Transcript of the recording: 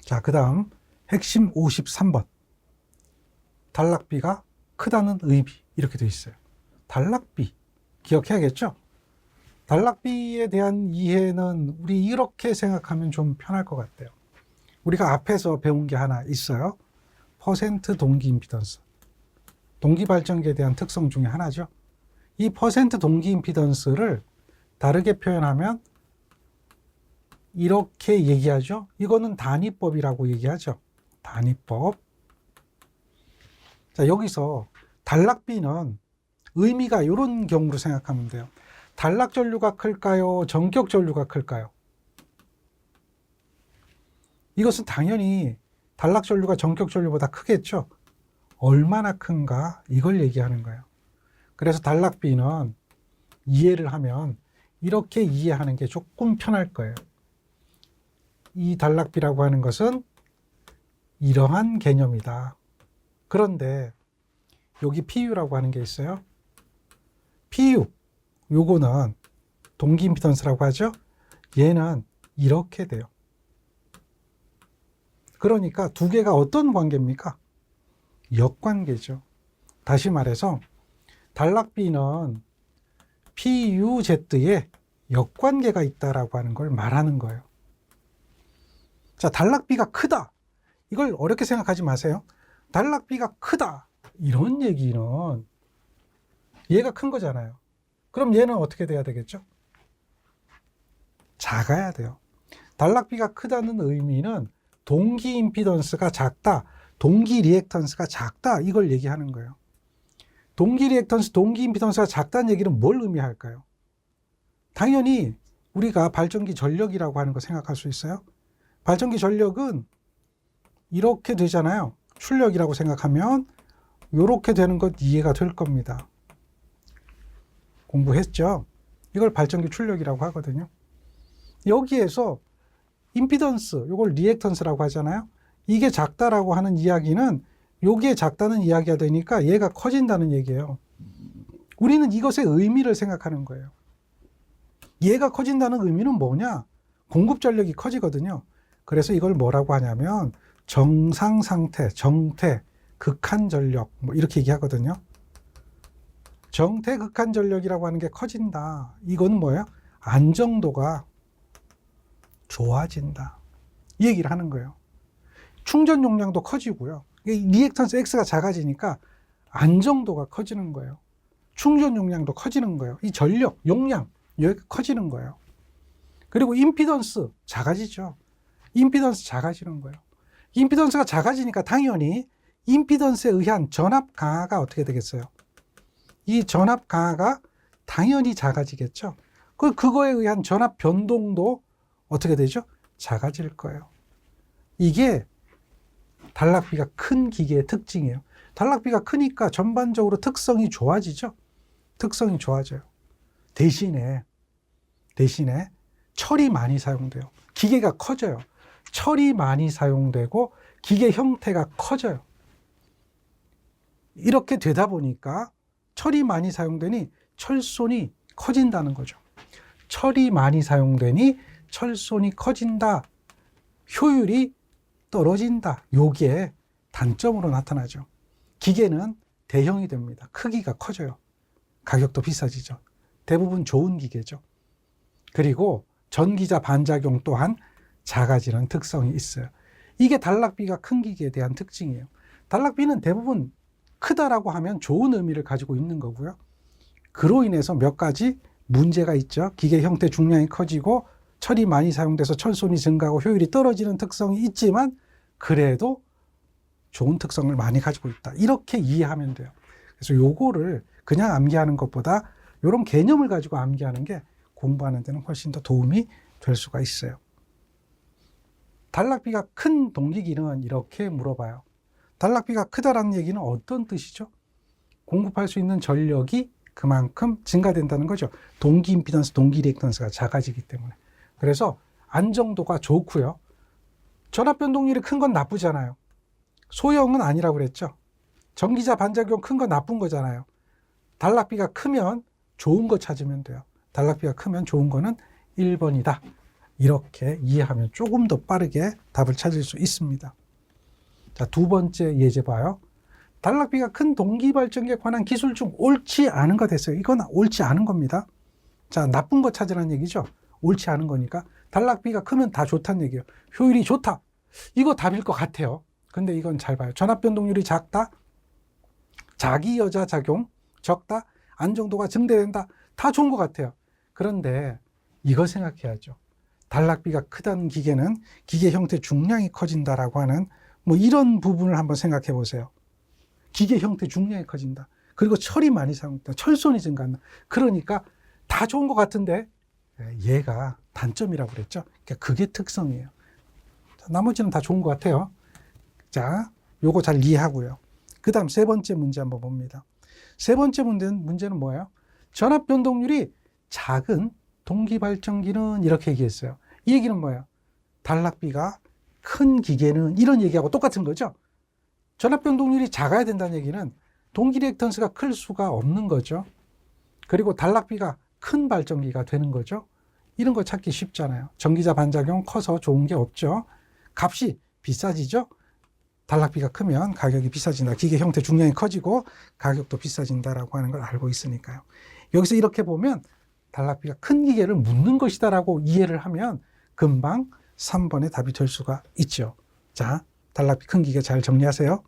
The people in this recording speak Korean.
자, 그 다음 핵심 53번. 단락비가 크다는 의미. 이렇게 되어 있어요. 단락비. 기억해야겠죠? 단락비에 대한 이해는 우리 이렇게 생각하면 좀 편할 것 같아요. 우리가 앞에서 배운 게 하나 있어요. 퍼센트 동기 임피던스. 동기 발전기에 대한 특성 중에 하나죠. 이 퍼센트 동기 임피던스를 다르게 표현하면 이렇게 얘기하죠. 이거는 단위법이라고 얘기하죠. 단위법. 자, 여기서 단락비는 의미가 이런 경우로 생각하면 돼요. 단락 전류가 클까요? 전격 전류가 클까요? 이것은 당연히 단락 전류가 전격 전류보다 크겠죠. 얼마나 큰가 이걸 얘기하는 거예요. 그래서 단락비는 이해를 하면 이렇게 이해하는 게 조금 편할 거예요. 이 단락비라고 하는 것은 이러한 개념이다. 그런데 여기 PU라고 하는 게 있어요. PU 요거는 동기 임피던스라고 하죠. 얘는 이렇게 돼요. 그러니까 두 개가 어떤 관계입니까? 역관계죠. 다시 말해서 단락비는 PUZ에 역관계가 있다라고 하는 걸 말하는 거예요. 자, 단락비가 크다. 이걸 어렵게 생각하지 마세요. 단락비가 크다. 이런 얘기는 얘가 큰 거잖아요. 그럼 얘는 어떻게 돼야 되겠죠? 작아야 돼요. 단락비가 크다는 의미는 동기 임피던스가 작다, 동기 리액턴스가 작다 이걸 얘기하는 거예요. 동기 리액턴스, 동기 임피던스가 작다는 얘기는 뭘 의미할까요? 당연히 우리가 발전기 전력이라고 하는 거 생각할 수 있어요. 발전기 전력은 이렇게 되잖아요. 출력이라고 생각하면 이렇게 되는 것 이해가 될 겁니다. 공부했죠? 이걸 발전기 출력이라고 하거든요. 여기에서 임피던스, 이걸 리액턴스라고 하잖아요. 이게 작다라고 하는 이야기는 요게 작다는 이야기가 되니까 얘가 커진다는 얘기예요. 우리는 이것의 의미를 생각하는 거예요. 얘가 커진다는 의미는 뭐냐? 공급 전력이 커지거든요. 그래서 이걸 뭐라고 하냐면 정상 상태, 정태, 극한 전력 뭐 이렇게 얘기하거든요. 정태 극한 전력이라고 하는 게 커진다. 이건 뭐예요? 안정도가 좋아진다. 이 얘기를 하는 거예요. 충전 용량도 커지고요. 리액턴스 X가 작아지니까 안정도가 커지는 거예요. 충전 용량도 커지는 거예요. 이 전력, 용량, 여기 커지는 거예요. 그리고 임피던스 작아지죠. 임피던스 작아지는 거예요. 임피던스가 작아지니까 당연히 임피던스에 의한 전압 강화가 어떻게 되겠어요? 이 전압 강화가 당연히 작아지겠죠. 그 그거에 의한 전압 변동도 어떻게 되죠? 작아질 거예요. 이게 단락비가 큰 기계의 특징이에요. 단락비가 크니까 전반적으로 특성이 좋아지죠. 특성이 좋아져요. 대신에 대신에 철이 많이 사용돼요. 기계가 커져요. 철이 많이 사용되고 기계 형태가 커져요. 이렇게 되다 보니까 철이 많이 사용되니 철손이 커진다는 거죠. 철이 많이 사용되니 철손이 커진다. 효율이 떨어진다. 요게 단점으로 나타나죠. 기계는 대형이 됩니다. 크기가 커져요. 가격도 비싸지죠. 대부분 좋은 기계죠. 그리고 전기자 반작용 또한 작아지는 특성이 있어요. 이게 단락비가 큰 기계에 대한 특징이에요. 단락비는 대부분 크다라고 하면 좋은 의미를 가지고 있는 거고요. 그로 인해서 몇 가지 문제가 있죠. 기계 형태 중량이 커지고 철이 많이 사용돼서 철손이 증가하고 효율이 떨어지는 특성이 있지만 그래도 좋은 특성을 많이 가지고 있다. 이렇게 이해하면 돼요. 그래서 요거를 그냥 암기하는 것보다 이런 개념을 가지고 암기하는 게 공부하는 데는 훨씬 더 도움이 될 수가 있어요. 단락비가 큰 동기기는 이렇게 물어봐요. 단락비가 크다라는 얘기는 어떤 뜻이죠? 공급할 수 있는 전력이 그만큼 증가된다는 거죠. 동기 임피던스, 동기 리액턴스가 작아지기 때문에. 그래서 안정도가 좋고요. 전압 변동률이 큰 건 나쁘잖아요. 소형은 아니라고 그랬죠. 전기자 반작용 큰 건 나쁜 거잖아요. 단락비가 크면 좋은 거 찾으면 돼요. 단락비가 크면 좋은 거는 1번이다. 이렇게 이해하면 조금 더 빠르게 답을 찾을 수 있습니다. 자, 두 번째 예제 봐요. 단락비가 큰 동기발전기에 관한 기술 중 옳지 않은 거 됐어요. 이건 옳지 않은 겁니다. 자, 나쁜 거 찾으라는 얘기죠. 옳지 않은 거니까. 단락비가 크면 다 좋다는 얘기예요. 효율이 좋다. 이거 답일 것 같아요. 근데 이건 잘 봐요. 전압 변동률이 작다. 자기 여자 작용 적다. 안정도가 증대된다. 다 좋은 것 같아요. 그런데 이거 생각해야죠. 단락비가 크다는 기계는 기계 형태 중량이 커진다라고 하는 뭐 이런 부분을 한번 생각해 보세요. 기계 형태 중량이 커진다. 그리고 철이 많이 사용된다. 철손이 증가한다. 그러니까 다 좋은 것 같은데 예, 얘가 단점이라고 그랬죠. 그러니까 그게 특성이에요. 자, 나머지는 다 좋은 것 같아요. 자, 요거 잘 이해하고요. 그 다음 세 번째 문제 한번 봅니다. 세 번째 문제는, 문제는 뭐예요? 전압 변동률이 작은 동기발전기는 이렇게 얘기했어요. 이 얘기는 뭐예요? 단락비가 큰 기계는 이런 얘기하고 똑같은 거죠. 전압 변동률이 작아야 된다는 얘기는 동기 리액턴스가 클 수가 없는 거죠. 그리고 단락비가 큰 발전기가 되는 거죠. 이런 거 찾기 쉽잖아요. 전기자 반작용 커서 좋은 게 없죠. 값이 비싸지죠. 단락비가 크면 가격이 비싸진다. 기계 형태 중량이 커지고 가격도 비싸진다라고 하는 걸 알고 있으니까요. 여기서 이렇게 보면 단락비가 큰 기계를 묻는 것이다라고 이해를 하면 금방 3번의 답이 될 수가 있죠. 자, 단락비 큰 기계 잘 정리하세요.